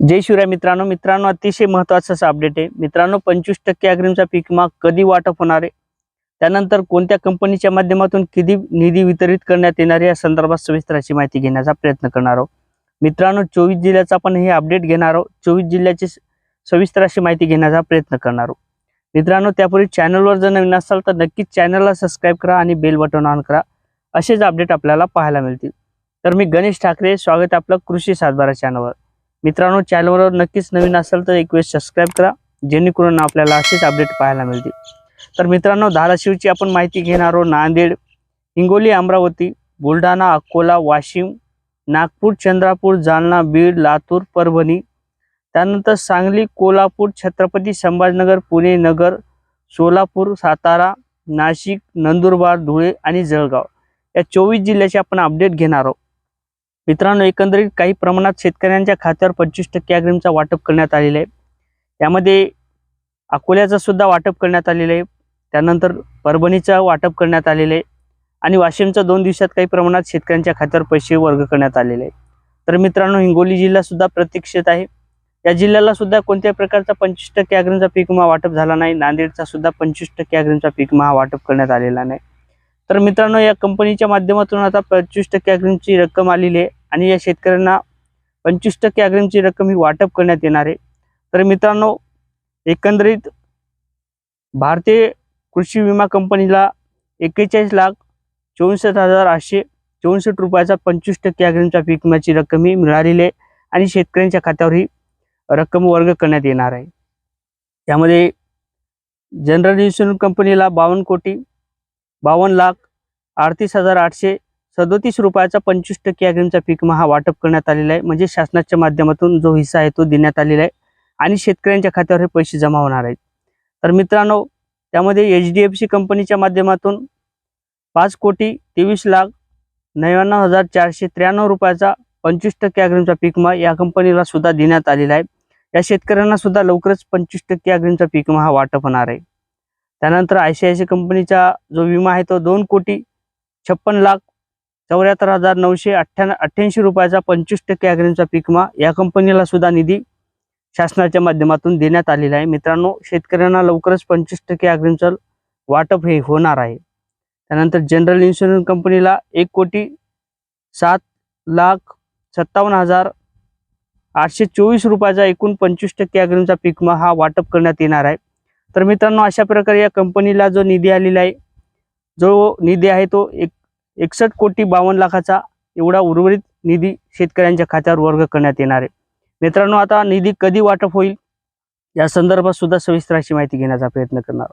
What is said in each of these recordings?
जय शिवराय मित्रांनो. मित्रांनो अतिशय महत्वाचं असं अपडेट आहे. मित्रांनो पंचवीस टक्के अग्रिमचा पीक विमा कधी वाटप होणार आहे? त्यानंतर कोणत्या कंपनीच्या माध्यमातून किती निधी वितरित करण्यात येणार या संदर्भात सविस्तर अशी माहिती घेण्याचा प्रयत्न करणार आहोत. मित्रांनो चोवीस जिल्ह्याचा आपण हे अपडेट घेणार आहोत. चोवीस जिल्ह्याची सविस्तर अशी माहिती घेण्याचा प्रयत्न करणार आहोत. मित्रांनो त्यापूर्वी चॅनलवर जर नवीन असाल तर नक्कीच चॅनलला सबस्क्राईब करा आणि बेल बटन ऑन करा. असेच अपडेट आपल्याला पाहायला मिळतील. तर मी गणेश ठाकरे स्वागत आपलं कृषी सातबारा चॅनलवर मित्रांनो चॅनलवर नक्कीच नवीन असेल तर एक वेळेस सबस्क्राईब करा. जेणेकरून आपल्याला असेच अपडेट पाहायला मिळतील. तर मित्रांनो धाराशिवची आपण माहिती घेणार आहोत. नांदेड हिंगोली अमरावती बुलढाणा अकोला वाशिम नागपूर चंद्रपूर जालना बीड लातूर परभणी. त्यानंतर सांगली कोल्हापूर छत्रपती संभाजनगर पुणे नगर सोलापूर सातारा नाशिक नंदुरबार धुळे आणि जळगाव. या चोवीस जिल्ह्याचे आपण अपडेट घेणार आहोत. मित्रांनो एकंदरीत काही प्रमाणात शेतकऱ्यांच्या खात्यावर पंचवीस टक्के अग्रिमचा वाटप करण्यात आलेलं आहे. यामध्ये अकोल्याचं सुद्धा वाटप करण्यात आलेलं आहे. त्यानंतर परभणीचं वाटप करण्यात आलेलं आहे. आणि वाशिमचं दोन दिवसात काही प्रमाणात शेतकऱ्यांच्या खात्यावर पैसे वर्ग करण्यात आलेले आहे तर मित्रांनो हिंगोली जिल्हा सुद्धा प्रतीक्षित आहे. या जिल्ह्याला सुद्धा कोणत्याही प्रकारचा पंचवीस टक्के अग्रिमचा पीक विमा वाटप झाला नाही नांदेडचा सुद्धा पंचवीस टक्के अग्रिमचा पीक विमा वाटप करण्यात आलेला नाही. तर मित्रांनो या कंपनीच्या माध्यमातून आता पंचवीस टक्के अग्रिमची रक्कम आलेली आहे आणि या शेतकऱ्यांना पंचवीस टक्के अग्रिमची रक्कम ही वाटप करण्यात येणार आहे. तर मित्रांनो एकंदरीत भारतीय कृषी विमा कंपनीला एक्केचाळीस लाख चोवीसष्ट हजार आठशे चौसष्ट रुपयाचा पंचवीस टक्के अग्रिमच्या पीक विम्याची रक्कम ही मिळालेली आहे आणि शेतकऱ्यांच्या खात्यावर ही रक्कम वर्ग करण्यात येणार आहे. त्यामध्ये जनरल इन्शुरन्स कंपनीला बावन्न कोटी बावन्न लाख अडतीस हजार आठशे सदोतीस रुपयाचा पंचवीस टक्के अग्रिमचा पीक महा हा वाटप करण्यात आलेला आहे. म्हणजे शासनाच्या माध्यमातून जो हिस्सा आहे तो देण्यात आलेला आहे. आणि शेतकऱ्यांच्या खात्यावर हे पैसे जमा होणार आहेत. तर मित्रांनो त्यामध्ये एच डी एफ सी कंपनीच्या माध्यमातून पाच कोटी तेवीस लाख नव्याण्णव हजार चारशे त्र्याण्णव रुपयाचा पंचवीस टक्के अग्रिमचा पीक या कंपनीला सुद्धा देण्यात आलेला आहे. या शेतकऱ्यांना सुद्धा लवकरच पंचवीस टक्के अग्रिमचा पीक हा वाटप होणार आहे. त्यानंतर आय सी आय सी कंपनीचा जो विमा आहे तो दोन कोटी छप्पन लाख चौऱ्याहत्तर हजार नऊशे अठ्ठ्या अठ्ठ्याऐंशी रुपयाचा पंचवीस टक्के अग्रिमचा पीक विमा या कंपनीला सुद्धा निधी शासनाच्या माध्यमातून देण्यात आलेला आहे. मित्रांनो शेतकऱ्यांना लवकरच पंचवीस टक्के अग्रिमचं वाटप हे होणार आहे. त्यानंतर जनरल इन्शुरन्स कंपनीला एक कोटी सात लाख सत्तावन्न हजार आठशे चोवीस रुपयाचा एकूण पंचवीस टक्के अग्रिमचा पीक विमा हा वाटप करण्यात येणार आहे. तर मित्रांनो अशा प्रकारे या कंपनीला जो निधी आलेला आहे जो निधी आहे तो एक एकसष्ट कोटी बावन्न लाखाचा एवढा उर्वरित निधी शेतकऱ्यांच्या खात्यावर वर्ग करण्यात येणार आहे. मित्रांनो आता निधी कधी वाटप होईल या संदर्भात सुद्धा सविस्तर अशी माहिती घेण्याचा प्रयत्न करणार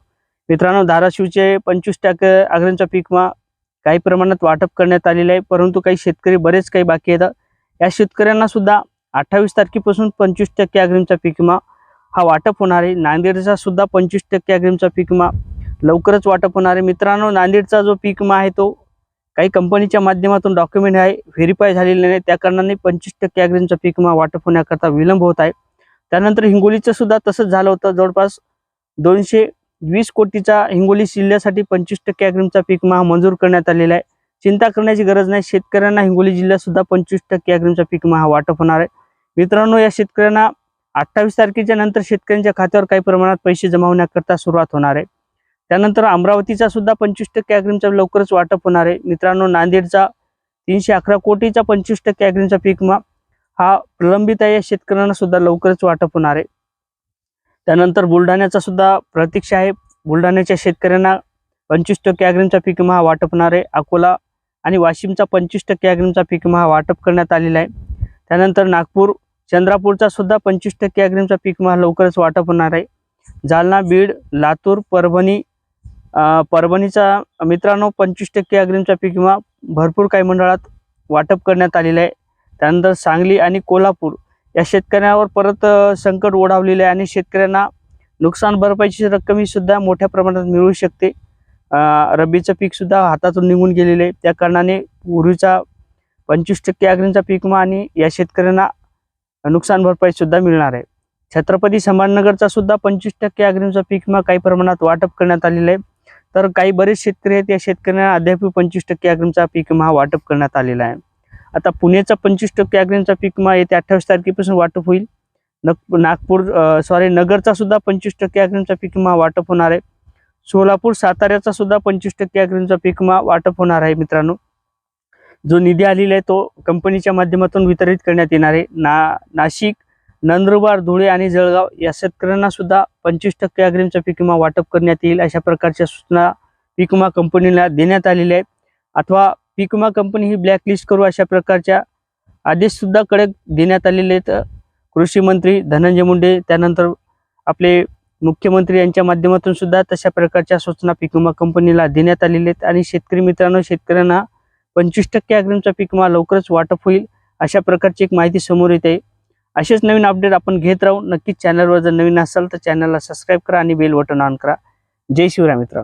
मित्रांनो धाराशिवचे पंचवीस टक्के आग्र्यांचा पीकमा काही प्रमाणात वाटप करण्यात आलेलं आहे परंतु काही शेतकरी बरेच काही बाकी आहेत. या शेतकऱ्यांना सुद्धा अठ्ठावीस तारखेपासून पंचवीस टक्के अग्रिमचा पीक विमा हा वाटप होणार आहे. नांदेडचा सुद्धा पंचवीस टक्के अग्रिमचा पीक विमा लवकरच वाटप होणार आहे. मित्रांनो नांदेडचा जो पीक विमा आहे तो काही कंपनीच्या माध्यमातून डॉक्युमेंट आहे व्हेरीफाय झालेले नाही. त्या कारणाने पंचवीस टक्के अग्रिमचा पीक विमा वाटप होण्याकरता विलंब होत आहे. त्यानंतर हिंगोलीचं सुद्धा तसंच झालं होतं. जवळपास दोनशे वीस कोटीचा हिंगोली जिल्ह्यासाठी पंचवीस टक्के अग्रिमचा पीक विमा मंजूर करण्यात आलेला आहे. चिंता करण्याची गरज नाही. शेतकऱ्यांना हिंगोली जिल्ह्यात सुद्धा पंचवीस टक्के अग्रिमचा पीक विमा हा वाटप होणार आहे. मित्रांनो या शेतकऱ्यांना अठ्ठावीस तारखेच्या नंतर शेतकऱ्यांच्या खात्यावर काही प्रमाणात पैसे जमावण्याकरता सुरुवात होणार आहे. त्यानंतर अमरावतीचा सुद्धा पंचवीस टक्के अग्रिमचा लवकरच वाटप होणार आहे. मित्रांनो नांदेडचा तीनशे अकरा कोटीचा पंचवीस टक्के अग्रिमचा पीक विमा हा प्रलंबित आहे. या शेतकऱ्यांना सुद्धा लवकरच वाटप होणार आहे. त्यानंतर बुलढाण्याचा सुद्धा प्रतीक्षा आहे. बुलढाण्याच्या शेतकऱ्यांना पंचवीस टक्के अग्रिमचा पीक विमा हा वाटप होणार आहे. अकोला आणि वाशिमचा पंचवीस टक्के अग्रिमचा पीक विमा हा वाटप करण्यात आलेला आहे. त्यानंतर नागपूर चंद्रापूरचा सुद्धा पंचवीस टक्के अग्रिमचा पीक विमा लवकरच वाटप होणार आहे. जालना बीड लातूर परभणी परभणीचा मित्रांनो पंचवीस टक्के अग्रिमचा पीक विमा भरपूर काही मंडळात वाटप करण्यात आलेला आहे. त्यानंतर सांगली आणि कोल्हापूर या शेतकऱ्यांवर परत संकट ओढावलेलं आहे आणि शेतकऱ्यांना नुकसान भरपाईची रक्कम ही सुद्धा मोठ्या प्रमाणात मिळू शकते. रब्बीचं पीकसुद्धा हातातून निघून गेलेलं आहे. त्या कारणाने पूर्वीचा पंचवीस टक्के अग्रिमचा पीक विमा आणि या शेतकऱ्यांना नुकसान भरपाई सुद्धा मिळणार आहे. छत्रपती संभाजीनगरचा सुद्धा पंचवीस टक्के अग्रिमचा पीक विमा काही प्रमाणात वाटप करण्यात आलेला आहे. तर काही बरेच शेतकरी आहेत या शेतकऱ्यांना अद्याप पंचवीस टक्के अग्रिमचा पीक विमा वाटप करण्यात आलेला आहे. आता पुण्याचा पंचवीस टक्के अग्रिमचा पीक विमा येत्या अठ्ठावीस तारखेपासून वाटप होईल. नग नागपूर सॉरी नगरचा सुद्धा पंचवीस टक्के अग्रिमचा पीक विमा वाटप होणार आहे. सोलापूर साताऱ्याचा सुद्धा पंचवीस टक्के अग्रिमचा पीक विमा वाटप होणार आहे मित्रांनो. जो निधी आलेला आहे तो कंपनीच्या माध्यमातून वितरित करण्यात येणार आहे. ना नाशिक नंदुरबार धुळे आणि जळगाव या शेतकऱ्यांना सुद्धा पंचवीस टक्के अग्रिमचा पीक विमा वाटप करण्यात येईल अशा प्रकारच्या सूचना पीक विमा कंपनीला देण्यात आलेल्या आहेत. अथवा पीक विमा कंपनी ही ब्लॅकलिस्ट करू अशा प्रकारच्या आदेशसुद्धा कडक देण्यात आलेले आहेत. कृषी मंत्री धनंजय मुंडे त्यानंतर आपले मुख्यमंत्री यांच्या माध्यमातून सुद्धा तशा प्रकारच्या सूचना पीक विमा कंपनीला देण्यात आलेल्या आहेत. आणि शेतकरी मित्रांनो शेतकऱ्यांना पंचवीस टक्के अग्रिमचा पीक मला लवकरच वाटप होईल. अशा प्रकारची एक माहिती समोर येते. असेच नवीन अपडेट आपण घेत राहू. नक्कीच चॅनलवर जर नवीन असाल तर चॅनलला सबस्क्राईब करा आणि बेल बटन ऑन करा. जय शिवराय मित्रांनो.